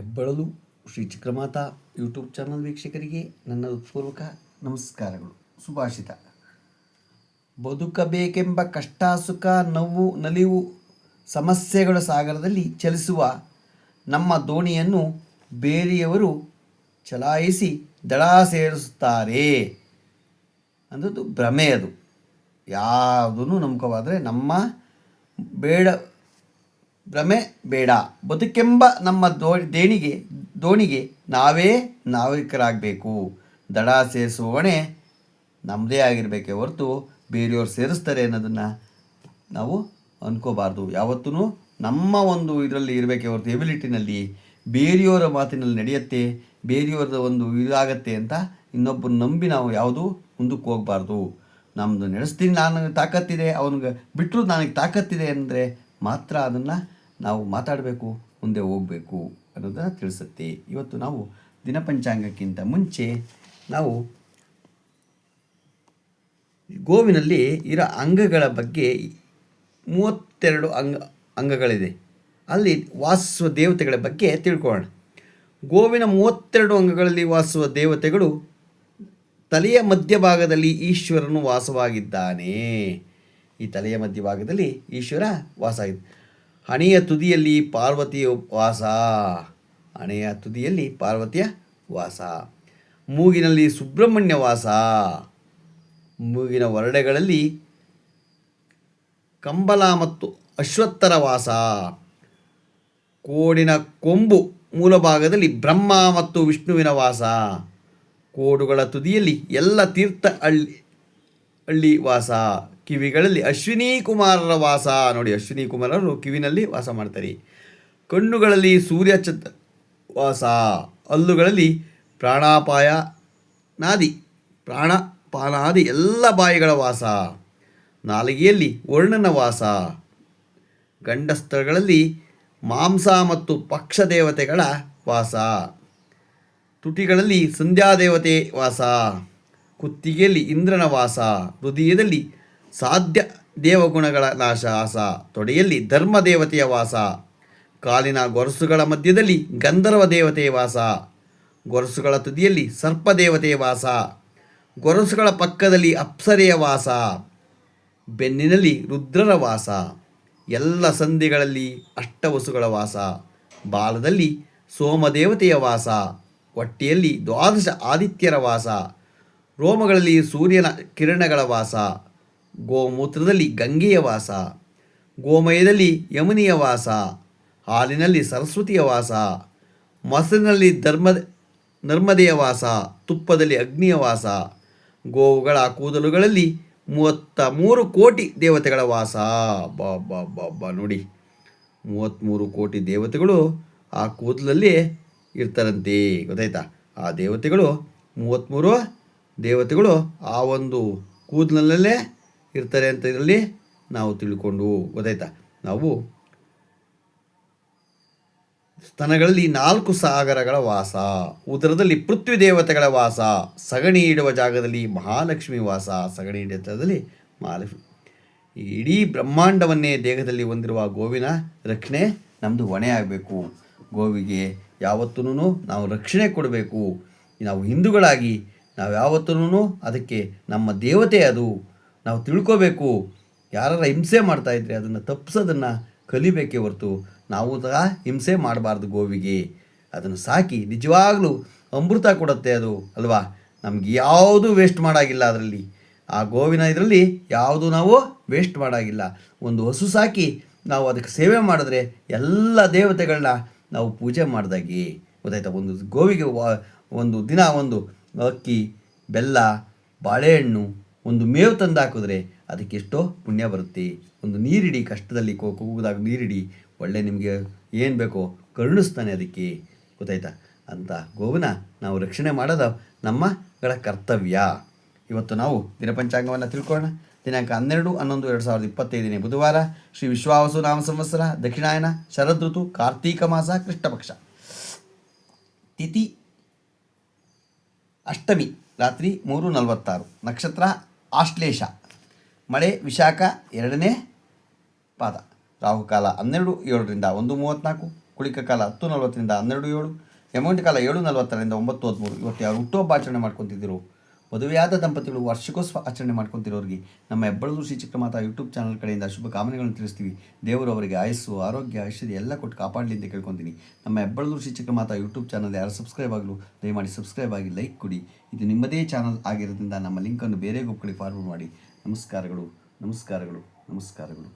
ಹೆಬ್ಬಳಲು Shri ಚಿಕ್ರಮಾತ YouTube channel ವೀಕ್ಷಕರಿಗೆ ನನ್ನ ಹೃತ್ಪೂರ್ವಕ ನಮಸ್ಕಾರಗಳು. ಸುಭಾಷಿತ. ಬದುಕಬೇಕೆಂಬ ಕಷ್ಟ, ಸುಖ, ನೋವು, ನಲಿವು ಸಮಸ್ಯೆಗಳ ಸಾಗರದಲ್ಲಿ ಚಲಿಸುವ ನಮ್ಮ ದೋಣಿಯನ್ನು ಬೇರೆಯವರು ಚಲಾಯಿಸಿ ದಡ ಸೇರಿಸುತ್ತಾರೆ. ಅನ್ನೋದು ಭ್ರಮೆ ಅದು. ಯಾವುದೂ ನಂಬಿಕವಾದರೆ ನಮ್ಮ ಬೇಡ ಭ್ರಮೆ ಬೇಡ. ಬದುಕೆಂಬ ನಮ್ಮ ದೋ, ದೇಣಿಗೆ, ದೋಣಿಗೆ ನಾವೇ ನಾವಿಕರಾಗಬೇಕು ದಡ ಸೇರಿಸುವ ಹೊಣೆ ನಮ್ಮದೇ ಆಗಿರಬೇಕೇ ಹೊರತು ಬೇರೆಯವ್ರು ಸೇರಿಸ್ತಾರೆ ಅನ್ನೋದನ್ನು ನಾವು ಅಂದ್ಕೋಬಾರ್ದು ಯಾವತ್ತೂ ನಮ್ಮ ಒಂದು ಇದರಲ್ಲಿ ಇರಬೇಕೆ ಹೊರತು ಎಬಿಲಿಟಿನಲ್ಲಿ ಬೇರೆಯವರ ಮಾತಿನಲ್ಲಿ ನಡೆಯುತ್ತೆ, ಬೇರೆಯವ್ರದ ಒಂದು ಇದಾಗತ್ತೆ ಅಂತ ಇನ್ನೊಬ್ಬರು ನಂಬಿ ನಾವು ಯಾವುದೂ ಮುಂದಕ್ಕೆ ಹೋಗಬಾರ್ದು. ನಮ್ಮದು ನಡೆಸ್ತೀನಿ, ನಾನು ತಾಕತ್ತಿದೆ, ಅವನಿಗೆ ಬಿಟ್ಟರು ನನಗೆ ತಾಕತ್ತಿದೆ ಅಂದರೆ ಮಾತ್ರ ಅದನ್ನು ನಾವು ಮಾತಾಡಬೇಕು, ಮುಂದೆ ಹೋಗಬೇಕು ಅನ್ನೋದನ್ನು ತಿಳಿಸುತ್ತೆ. ಇವತ್ತು ನಾವು ದಿನಪಂಚಾಂಗಕ್ಕಿಂತ ಮುಂಚೆ ನಾವು ಗೋವಿನಲ್ಲಿ ಇರೋ ಅಂಗಗಳ ಬಗ್ಗೆ ಮೂವತ್ತೆರಡು ಅಂಗ, ಅಂಗಗಳಿದೆ. ಅಲ್ಲಿ ವಾಸಿಸುವ ದೇವತೆಗಳ ಬಗ್ಗೆ ತಿಳ್ಕೊಳ್ಳೋಣ. ಗೋವಿನ ಮೂವತ್ತೆರಡು ಅಂಗಗಳಲ್ಲಿ ವಾಸಿಸುವ ದೇವತೆಗಳು ತಲೆಯ ಮಧ್ಯಭಾಗದಲ್ಲಿ ಈಶ್ವರನು ವಾಸವಾಗಿದ್ದಾನೆ. ಈ ತಲೆಯ ಮಧ್ಯಭಾಗದಲ್ಲಿ ಈಶ್ವರ ವಾಸ ಆಗಿದೆ ಹಣೆಯ ತುದಿಯಲ್ಲಿ ಪಾರ್ವತಿಯ ವಾಸ, ಹಣೆಯ ತುದಿಯಲ್ಲಿ ಪಾರ್ವತಿಯ ವಾಸ. ಮೂಗಿನಲ್ಲಿ ಸುಬ್ರಹ್ಮಣ್ಯ ವಾಸ. ಮೂಗಿನ ಹೊರಡೆಗಳಲ್ಲಿ ಕಂಬಲ ಮತ್ತು ಅಶ್ವತ್ಥರ ವಾಸ. ಕೋಡಿನ ಕೊಂಬು ಮೂಲಭಾಗದಲ್ಲಿ ಬ್ರಹ್ಮ ಮತ್ತು ವಿಷ್ಣುವಿನ ವಾಸ. ಕೋಡುಗಳ ತುದಿಯಲ್ಲಿ ಎಲ್ಲ ತೀರ್ಥ ಹಳ್ಳಿ ಹಳ್ಳಿ ವಾಸ, ಕಿವಿಗಳಲ್ಲಿ ಅಶ್ವಿನಿ ಕುಮಾರರ ವಾಸ. ನೋಡಿ, ಅಶ್ವಿನಿ ಕುಮಾರರು ಕಿವಿನಲ್ಲಿ ವಾಸ ಮಾಡ್ತಾರೆ. ಕಣ್ಣುಗಳಲ್ಲಿ ಸೂರ್ಯ ಚತ್ ವಾಸ, ಹಲ್ಲುಗಳಲ್ಲಿ ಪ್ರಾಣಾಪಾಯ ನಾದಿ ಪ್ರಾಣಪಾನಾದಿ ಎಲ್ಲ ಬಾಯಿಗಳ ವಾಸ. ನಾಲಿಗೆಯಲ್ಲಿ ವರ್ಣನ ವಾಸ. ಗಂಡಸ್ಥಳಗಳಲ್ಲಿ ಮಾಂಸ ಮತ್ತು ಪಕ್ಷ ದೇವತೆಗಳ ವಾಸ. ತುಟಿಗಳಲ್ಲಿ ಸಂಧ್ಯಾದೇವತೆ ವಾಸ. ಕುತ್ತಿಗೆಯಲ್ಲಿ ಇಂದ್ರನ ವಾಸ ಹೃದಯದಲ್ಲಿ ಸಾಧ್ಯ ದೇವಗುಣಗಳ ನಾಶ ಆಸ, ತೊಡೆಯಲ್ಲಿ ಧರ್ಮ ದೇವತೆಯ ವಾಸ, ಕಾಲಿನ ಗೊರಸುಗಳ ಮಧ್ಯದಲ್ಲಿ ಗಂಧರ್ವ ದೇವತೆಯ ವಾಸ, ಗೊರಸುಗಳ ತುದಿಯಲ್ಲಿ ಸರ್ಪ ದೇವತೆಯ ವಾಸ, ಗೊರಸುಗಳ ಪಕ್ಕದಲ್ಲಿ ಅಪ್ಸರೆಯ ವಾಸ, ಬೆನ್ನಿನಲ್ಲಿ ರುದ್ರರ ವಾಸ, ಎಲ್ಲ ಸಂಧಿಗಳಲ್ಲಿ ಅಷ್ಟವಸುಗಳ ವಾಸ, ಬಾಲದಲ್ಲಿ ಸೋಮದೇವತೆಯ ವಾಸ, ಹೊಟ್ಟೆಯಲ್ಲಿ ದ್ವಾದಶ ಆದಿತ್ಯರ ವಾಸ ರೋಮಗಳಲ್ಲಿ ಸೂರ್ಯನ ಕಿರಣಗಳ ವಾಸ, ಗೋಮೂತ್ರದಲ್ಲಿ ಗಂಗೆಯ ವಾಸ, ಗೋಮಯದಲ್ಲಿ ಯಮುನಿಯ ವಾಸ, ಹಾಲಿನಲ್ಲಿ ಸರಸ್ವತಿಯ ವಾಸ ಮೊಸರಿನಲ್ಲಿ ಧರ್ಮ, ನರ್ಮದೆಯ ವಾಸ, ತುಪ್ಪದಲ್ಲಿ ಅಗ್ನಿಯ ವಾಸ, ಗೋವುಗಳ ಕೂದಲುಗಳಲ್ಲಿ ಮೂವತ್ತ ಮೂರು ಕೋಟಿ ದೇವತೆಗಳ ವಾಸ. ಬಾ ಬಾ, ನೋಡಿ. ಮೂವತ್ತ್ಮೂರು ಕೋಟಿ ದೇವತೆಗಳು ಆ ಕೂದಲಲ್ಲಿ ಇರ್ತಾರಂತೆ. ಗೊತ್ತಾಯ್ತಾ? ಆ ದೇವತೆಗಳು ಮೂವತ್ತ್ಮೂರು ದೇವತೆಗಳು ಆ ಒಂದು ಕೂದಲಲ್ಲೇ ಇರ್ತಾರೆ ಅಂತ ಇದರಲ್ಲಿ ನಾವು ತಿಳ್ಕೊಂಡು ಗೊತ್ತಾಯ್ತಾ? ನಾವು ಸ್ತನಗಳಲ್ಲಿ ನಾಲ್ಕು ಸಾಗರಗಳ ವಾಸ ಉದರದಲ್ಲಿ ಪೃಥ್ವಿ ದೇವತೆಗಳ ವಾಸ, ಸಗಣಿ ಇಡುವ ಜಾಗದಲ್ಲಿ ಮಹಾಲಕ್ಷ್ಮಿ ವಾಸ, ಸಗಣಿ ಇಡುವ ಜಾಗದಲ್ಲಿ ಮಹಾಲಕ್ಷ್ಮಿ. ಈ ಇಡೀ ಬ್ರಹ್ಮಾಂಡವನ್ನೇ ದೇಹದಲ್ಲಿ ಹೊಂದಿರುವ ಗೋವಿನ ರಕ್ಷಣೆ ನಮ್ಮದು ಹೊಣೆ ಆಗಬೇಕು. ಗೋವಿಗೆ ಯಾವತ್ತೂ ನಾವು ರಕ್ಷಣೆ ಕೊಡಬೇಕು. ನಾವು ಹಿಂದೂಗಳಾಗಿ ನಾವು ಯಾವತ್ತೂ ಅದಕ್ಕೆ ನಮ್ಮ ದೇವತೆ ಅದು. ನಾವು ತಿಳ್ಕೋಬೇಕು. ಯಾರ ಹಿಂಸೆ ಮಾಡ್ತಾಯಿದ್ರೆ ಅದನ್ನು ತಪ್ಪಿಸೋದನ್ನು ಕಲಿಬೇಕೇ ಹೊರತು ನಾವು ಸಹ ಹಿಂಸೆ ಮಾಡಬಾರ್ದು ಗೋವಿಗೆ. ಅದನ್ನು ಸಾಕಿ, ನಿಜವಾಗ್ಲೂ ಅಮೃತ ಕೊಡುತ್ತೆ ಅದು, ಅಲ್ವಾ? ನಮ್ಗೆ ಯಾವುದು ವೇಸ್ಟ್ ಮಾಡಾಗಿಲ್ಲ ಅದರಲ್ಲಿ. ಆ ಗೋವಿನ ಇದರಲ್ಲಿ ಯಾವುದು ನಾವು ವೇಸ್ಟ್ ಮಾಡಾಗಿಲ್ಲ. ಒಂದು ಹಸು ಸಾಕಿ ನಾವು ಅದಕ್ಕೆ ಸೇವೆ ಮಾಡಿದ್ರೆ ಎಲ್ಲ ದೇವತೆಗಳನ್ನ ನಾವು ಪೂಜೆ ಮಾಡಿದಾಗಿ. ಗೊತ್ತಾಯ್ತಾ? ಒಂದು ಗೋವಿಗೆ ಒಂದು ದಿನ ಒಂದು ಅಕ್ಕಿ ಬೆಲ್ಲ, ಬಾಳೆಹಣ್ಣು ಒಂದು ಮೇವು ತಂದು ಹಾಕಿದ್ರೆ ಅದಕ್ಕೆ ಎಷ್ಟೋ ಪುಣ್ಯ ಬರುತ್ತೆ. ಒಂದು ನೀರಿಡಿ, ಕಷ್ಟದಲ್ಲಿ ಕೂಗಿದಾಗ ನೀರಿಡಿ, ಒಳ್ಳೆ ನಿಮಗೆ ಏನು ಬೇಕೋ ಕರುಣಿಸ್ತಾನೆ ಅದಕ್ಕೆ. ಗೊತ್ತಾಯ್ತಾ? ಅಂತ ಗೋವನ್ನ ನಾವು ರಕ್ಷಣೆ ಮಾಡೋದು ನಮ್ಮಗಳ ಕರ್ತವ್ಯ. ಇವತ್ತು ನಾವು ದಿನಪಂಚಾಂಗವನ್ನು ತಿಳ್ಕೊಳ್ಳೋಣ. ದಿನಾಂಕ ಹನ್ನೆರಡು, ಹನ್ನೊಂದು, ಎರಡು ಸಾವಿರದ ಇಪ್ಪತ್ತೈದನೇ ಬುಧವಾರ, ಶ್ರೀ ವಿಶ್ವಾವಸು ನಾಮ ಸಂವತ್ಸರ, ದಕ್ಷಿಣಾಯನ ಶರದ್ ಋತು ಕಾರ್ತೀಕ ಮಾಸ, ಕೃಷ್ಣಪಕ್ಷ. ತಿಥಿ ಅಷ್ಟಮಿ, ರಾತ್ರಿ ಮೂರು ನಲವತ್ತಾರು, ನಕ್ಷತ್ರ ಆಶ್ಲೇಷ, ಮಳೆ, ವಿಶಾಖ ಎರಡನೇ ಪಾದ, ರಾಹುಕಾಲ ಹನ್ನೆರಡು, ಏಳರಿಂದ ಒಂದು ಮೂವತ್ತ್ನಾಲ್ಕು ಕುಳಿಕ ಕಾಲ ಹತ್ತು ನಲವತ್ತರಿಂದ ಹನ್ನೆರಡು ಏಳು ಯಮೌಂಟ್ ಕಾಲ ಏಳು ನಲವತ್ತರಿಂದ ಒಂಬತ್ತು ಹದಿಮೂರು. ಇವತ್ತು ಯಾರು ಹುಟ್ಟುಹಬ್ಬ ಆಚರಣೆ ಮಾಡ್ಕೊತಿದ್ದೀರೋ ಮದುವೆಯಾದ ದಂಪತಿಗಳು ವಾರ್ಷಿಕೋತ್ಸವ ಆಚರಣೆ ಮಾಡ್ಕೊತಿರೋರಿಗೆ ನಮ್ಮ ಹೆಬ್ಬಳೂರು ಶ್ರೀ ಚಿಕ್ಕಮಾತಾ ಯೂಟ್ಯೂಬ್ ಚಾನಲ್ ಕಡೆಯಿಂದ ಶುಭ ಕಾಮನೆಗಳನ್ನು ತಿಳಿಸ್ತೀವಿ. ದೇವರು ಅವರಿಗೆ ಆಯಸ್ಸು, ಆರೋಗ್ಯ, ಐಶ್ವರ್ಯ ಎಲ್ಲ ಕೊಟ್ಟು ಕಾಪಾಡಲಿ ಅಂತ ಕೇಳ್ಕೊತೀನಿ. ನಮ್ಮ ಹೆಬ್ಬಳೂರು ಶ್ರೀ ಚಿಕ್ಕಮಾತಾ ಯೂಟ್ಯೂಬ್ ಚಾನಲ್ ಯಾರು ಸಬ್ಸ್ಕ್ರೈಬ್ ಆಗಲು ದಯಮಾಡಿ ಸಬ್ಸ್ಕ್ರೈಬ್ ಆಗಿ ಲೈಕ್ ಕೊಡಿ. ಇದು ನಿಮ್ಮದೇ ಚಾನಲ್ ಆಗಿರೋದ್ರಿಂದ ನಮ್ಮ ಲಿಂಕನ್ನು ಬೇರೆ ಗುಂಪುಗಳಿಗೆ ಫಾರ್ವರ್ಡ್ ಮಾಡಿ. ನಮಸ್ಕಾರಗಳು ನಮಸ್ಕಾರಗಳು ನಮಸ್ಕಾರಗಳು.